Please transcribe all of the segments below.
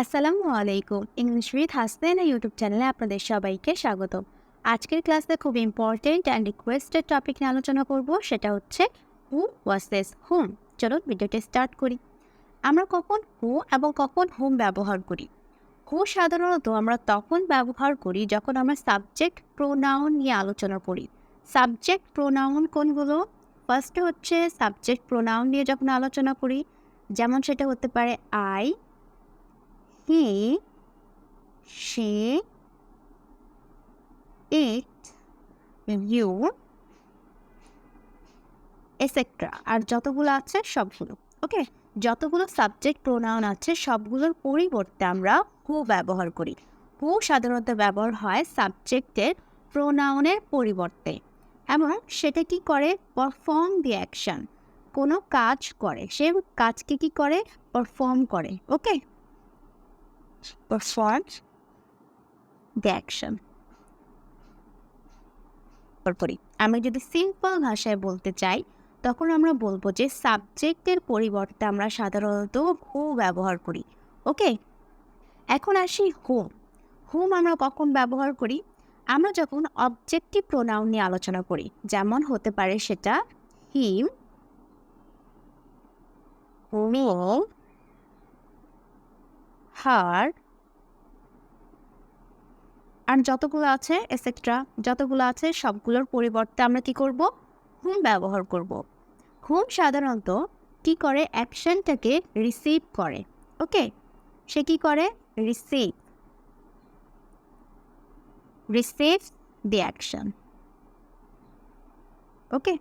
আসসালামু আলাইকুম। English with হাসদেন YouTube চ্যানেলে আপনাদের সবাইকে স্বাগত আজকের ক্লাসে খুব ইম্পর্টেন্ট অ্যান্ড রিকোয়েস্টেড টপিক নিয়ে আলোচনা করব, সেটা হচ্ছে হু ওয়াসেস হোম চলুন ভিডিওটি স্টার্ট করি। আমরা কখন হু এবং কখন হোম ব্যবহার করি। হু সাধারণত আমরা তখন ব্যবহার করি যখন আমরা সাবজেক্ট প্রোনাউন নিয়ে আলোচনা করি। সাবজেক্ট প্রোনাউন কোনগুলো? ফার্স্টে হচ্ছে সাবজেক্ট প্রোনাউন নিয়ে যখন আলোচনা করি, যেমন সেটা হতে পারে I he, she, it, you, etcetera আর যতগুলো আছে সবগুলো। ওকে যতগুলো সাবজেক্ট প্রোনাউন আছে সবগুলোর পরিবর্তে আমরা হু ব্যবহার করি। হু সাধারণত ব্যবহার হয় সাবজেক্টের প্রোনাউনের পরিবর্তে। এবং সেটা কি করে? পারফর্ম দি অ্যাকশন কোনো কাজ করে। সে কাজকে কি করে? পারফর্ম করে। ওকে perform the action. আমি যদি সিম্পল ভাষায় বলতে চাই তখন আমরা বলব যে সাবজেক্টের পরিবর্তে আমরা সাধারণত হু ব্যবহার করি ওকে এখন আসি হোম হোম আমরা কখন ব্যবহার করি? আমরা যখন অবজেক্টিভ প্রোনাউন নিয়ে আলোচনা করি যেমন হতে পারে সেটা হিম মি হার, আর যতগুলো আছে এসেট্রা যতগুলো আছে, সবগুলোর পরিবর্তে আমরা কি করব? হুম ব্যবহার করব। হুম সাধারণত কি করে? অ্যাকশনটাকে রিসিভ করে। ওকে? সে কি করে? Receive. Receive the action. Okay?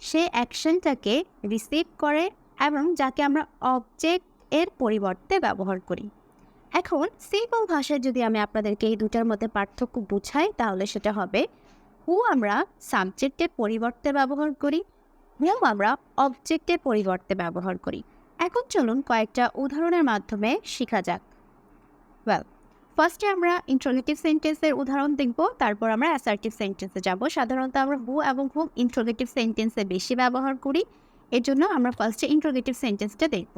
সে অ্যাকশনটাকে রিসিভ করে এবং যাকে আমরা অবজেক্ট এর পরিবর্তে ব্যবহার করি। এখন সিম্পল ভাষায় যদি আমি আপনাদেরকে এই দুটার মধ্যে পার্থক্য বুঝাই, তাহলে সেটা হবে হু আমরা সাবজেক্টের পরিবর্তে ব্যবহার করি হুম আমরা অবজেক্টের পরিবর্তে ব্যবহার করি। এখন চলুন কয়েকটা উদাহরণের মাধ্যমে শেখা যাক। ওয়েল ফার্স্টে আমরা ইন্ট্রোগেটিভ সেন্টেন্সের উদাহরণ দেখব, তারপর আমরা অ্যাসার্টিভ সেন্টেন্সে যাব। সাধারণত আমরা হু এবং হুম ইন্ট্রোগেটিভ সেন্টেন্সে বেশি ব্যবহার করি, এর জন্য আমরা ফার্স্টে ইন্ট্রোগেটিভ সেন্টেন্সটা দেখব।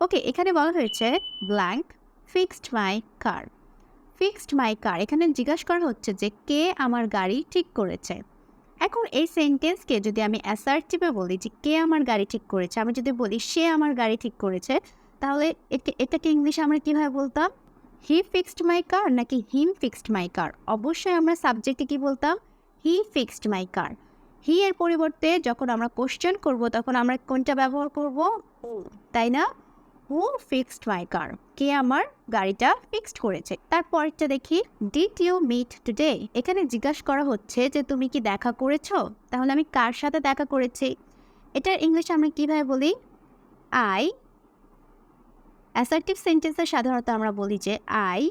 ওকে এখানে বলা হয়েছে blank fixed my car fixed my car এখানে জিজ্ঞাসা করা হচ্ছে যে কে আমার গাড়ি ঠিক করেছে। এখন এই সেন্টেন্সকে যদি আমি অ্যাসার্টিভে বলি যে কে আমার গাড়ি ঠিক করেছে, আমি যদি বলি সে আমার গাড়ি ঠিক করেছে, তাহলে এটাকে ইংলিশে আমরা কীভাবে বলতাম? হি ফিক্সড মাই কার নাকি হিম ফিক্সড মাই কার অবশ্যই আমরা সাবজেক্টে কী বলতাম? হি ফিক্সড মাই কার হি এর পরিবর্তে যখন আমরা কোশ্চেন করব তখন আমরা কোনটা ব্যবহার করব? তাই না? হু ফিক্সড মাই কার কে আমার গাড়িটা ফিক্সড করেছে? তারপরটা দেখি ডিড ইউ মিট টুডে এখানে জিজ্ঞাসা করা হচ্ছে যে, তুমি কি দেখা করেছ? তাহলে আমি কার সাথে দেখা করেছি? এটার ইংলিশে আমরা কীভাবে বলি? আই অ্যাসার্টিভ সেন্টেন্সে সাধারণত আমরা বলি যে আই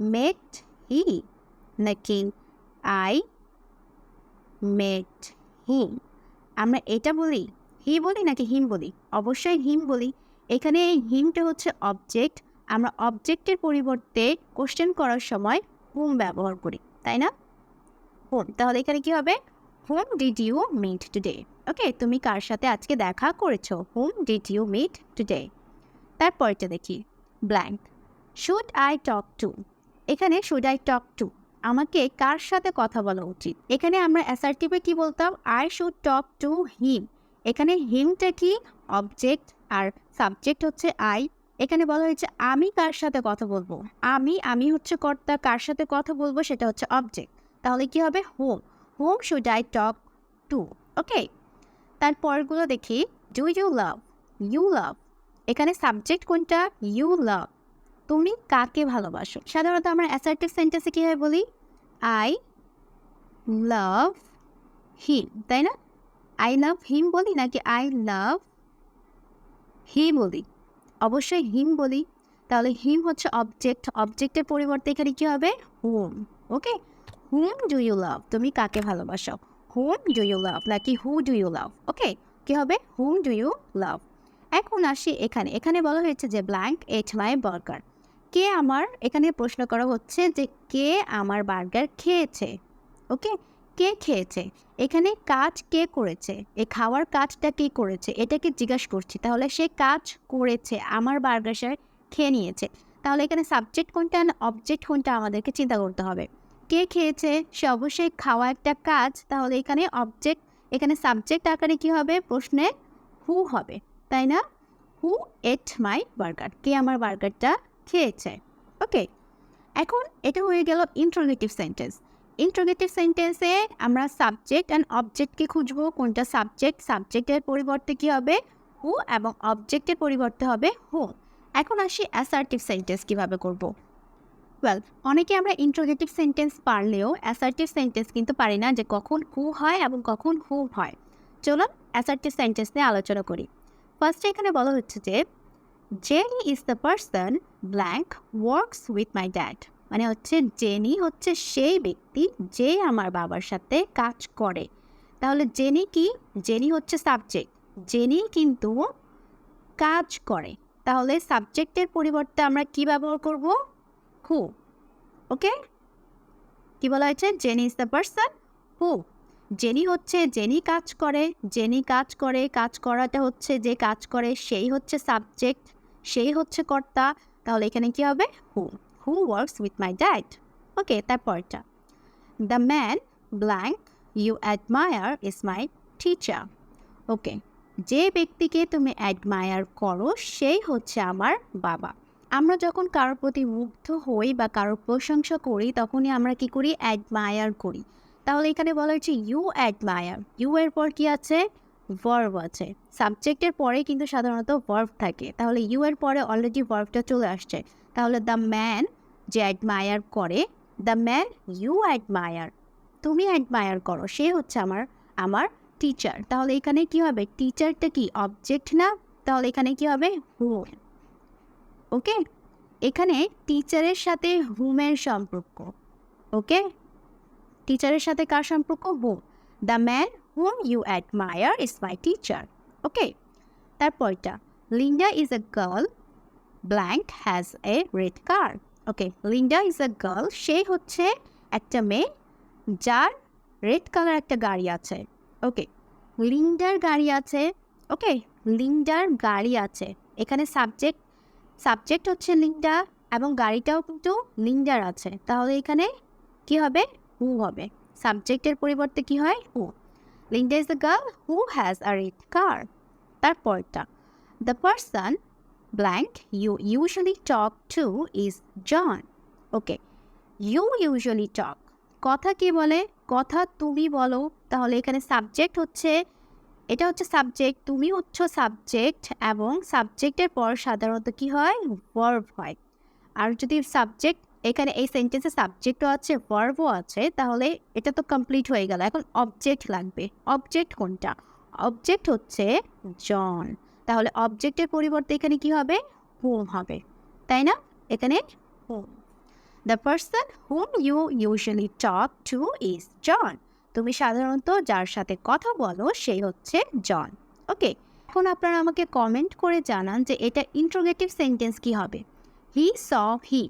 মেট হি নাকি আই মেট হিম আমরা এটা বলি হি বলি নাকি হিম বলি? অবশ্যই হিম বলি। এখানে এই হিমটা হচ্ছে অবজেক্ট আমরা অবজেক্টের পরিবর্তে কোশ্চেন করার সময় হোম ব্যবহার করি, তাই না? হোম তাহলে এখানে কি হবে? Whom did you meet today okay তুমি কার সাথে আজকে দেখা করেছ? Whom did you meet today তারপরটা দেখি blank should I talk to এখানে শুড আই টক টু আমাকে কার সাথে কথা বলা উচিত? এখানে আমরা অ্যাসার্টিভে কি বলতাম? I should talk to him এখানে হিমটা কি? অবজেক্ট আর সাবজেক্ট হচ্ছে আই এখানে বলা হয়েছে, আমি কার সাথে কথা বলব? আমি আমি হচ্ছে কর্তা, কার সাথে কথা বলব সেটা হচ্ছে অবজেক্ট তাহলে কি হবে? Whom whom should I talk to okay তারপরগুলো দেখি do you love you love এখানে সাবজেক্ট কোনটা? ইউ লাভ তুমি কাকে ভালোবাসো? সাধারণত আমরা অ্যাসার্টিভ সেন্টেন্সে কীভাবে বলি? আই লাভ হিম তাই না? আই লাভ হিম বলি নাকি আই লাভ হি বলি। অবশ্যই হিম বলি। তাহলে হিম হচ্ছে অবজেক্ট অবজেক্টের পরিবর্তে এখানে কী হবে? Whom okay hmm do you love তুমি কাকে ভালোবাসো? হুম ডু ইউ লাভ নাকি হু ডু ইউ লাভ ওকে কী হবে? হুম ডু ইউ লাভ এখন আসি এখানে। এখানে বলা হয়েছে যে ব্ল্যাঙ্ক এট মাই বার্গার কে আমার? এখানে প্রশ্ন করা হচ্ছে যে কে আমার বার্গার খেয়েছে? ওকে কে খেয়েছে? এখানে কাজ কে করেছে? এই খাওয়ার কাজটা কে করেছে? এটাকে জিজ্ঞাসা করছি। তাহলে সে কাজ করেছে, আমার বার্গার খেয়ে নিয়েছে। তাহলে এখানে সাবজেক্ট কোনটা অবজেক্ট কোনটা আমাদেরকে চিন্তা করতে হবে। কে খেয়েছে? সে অবশ্যই খাওয়া একটা কাজ। তাহলে এখানে অবজেক্ট এখানে সাবজেক্ট আকারে কি হবে? প্রশ্নে হু হবে, তাই না? হু এট মাই বার্গার কে আমার বার্গারটা খেয়েছে? ওকে এখন এটা হয়ে গেল ইন্ট্রোগেটিভ সেন্টেন্স ইন্ট্রোগেটিভ সেন্টেন্সে আমরা সাবজেক্ট অ্যান্ড অবজেক্টকে খুঁজবো, কোনটা সাবজেক্ট সাবজেক্টের পরিবর্তে কী হবে? হু এবং অবজেক্টের পরিবর্তে হবে হু এখন আসি অ্যাসার্টিভ সেন্টেন্স কীভাবে করব। ওয়েল অনেকে আমরা ইন্ট্রোগেটিভ সেন্টেন্স পারলেও অ্যাসার্টিভ সেন্টেন্স কিন্তু পারি না যে কখন হু হয় এবং কখন হু হয়। চলুন অ্যাসার্টিভ সেন্টেন্স নিয়ে আলোচনা করি। ফার্স্টে এখানে বলা হচ্ছে যে Jenny is the person blank works with my dad মানে হচ্ছে জেনি হচ্ছে সেই ব্যক্তি যে আমার বাবার সাথে কাজ করে। তাহলে জেনি কি? জেনি হচ্ছে সাবজেক্ট জেনি কিন্তু কাজ করে। তাহলে সাবজেক্টের পরিবর্তে আমরা কি ব্যবহার করব? হু ওকে কি বলা হয়েছে? Jenny is the person who Jenny হচ্ছে, জেনি কাজ করে। জেনি কাজ করে, কাজ করাটা হচ্ছে যে কাজ করে, সেই হচ্ছে সাবজেক্ট সেই হচ্ছে কর্তা। তাহলে এখানে কি হবে? Who who works with my dad okay তারপরটা। The man blank you admire is my teacher okay যে ব্যক্তিকে তুমি অ্যাডমায়ার করো, সেই হচ্ছে আমার বাবা। আমরা যখন কারোর প্রতি মুগ্ধ হই বা কারোর প্রশংসা করি, তখনই আমরা কি করি? অ্যাডমায়ার করি। তাহলে এখানে বলা হচ্ছে ইউ অ্যাডমায়ার ইউ এর পর কি আছে? ভার্ভ আছে। সাবজেক্টের পরে কিন্তু সাধারণত ভার্ভ থাকে। তাহলে ইউ এর পরে অলরেডি ভার্ভটা চলে আসছে। তাহলে দ্য ম্যান যে অ্যাডমায়ার করে দ্য ম্যান ইউ অ্যাডমায়ার তুমি অ্যাডমায়ার করো, সে হচ্ছে আমার আমার টিচার তাহলে এখানে কি হবে? টিচারটা কি অবজেক্ট না? তাহলে এখানে কি হবে? হুম ওকে? এখানে টিচারের সাথে হুমের সম্পর্ক। ওকে? টিচারের সাথে কার সম্পর্ক? Whom the man whom you admire is my teacher okay তারপরটা Linda is a girl blank has a red car okay Linda is a girl সে হচ্ছে একটা মেয়ে যার রেড কালার একটা গাড়ি আছে। ওকে লিন্ডার গাড়ি আছে। ওকে লিন্ডার গাড়ি আছে। এখানে সাবজেক্ট সাবজেক্ট হচ্ছে লিন্ডা এবং গাড়িটাও কিন্তু লিন্ডার আছে। তাহলে এখানে কি হবে? হু হবে? সাবজেক্টের পরিবর্তে কি হয়? Who Linda is the girl who has a red car তারপরটা the person blank you usually talk to is John okay you usually talk কথা কি বলে? কথা তুমি বলো। তাহলে এখানে সাবজেক্ট হচ্ছে, এটা হচ্ছে সাবজেক্ট তুমি হচ্ছ সাবজেক্ট এবং সাবজেক্টের পর সাধারণত কি হয়? ভার্ভ হয়। আর যদি সাবজেক্ট এখানে এই সেন্টেন্সে সাবজেক্টও আছে ভার্ভও আছে, তাহলে এটা তো কমপ্লিট হয়ে গেল। এখন অবজেক্ট লাগবে। অবজেক্ট কোনটা? অবজেক্ট হচ্ছে জন। তাহলে অবজেক্টের পরিবর্তে এখানে কি হবে? হোম হবে। তাই না? এখানে whom the person whom you usually talk to is John. তুমি সাধারণত যার সাথে কথা বলো সেই হচ্ছে জন। ওকে এখন আপনারা আমাকে কমেন্ট করে জানান যে এটা ইন্ট্রোগেটিভ সেন্টেন্স কি হবে? হি স হি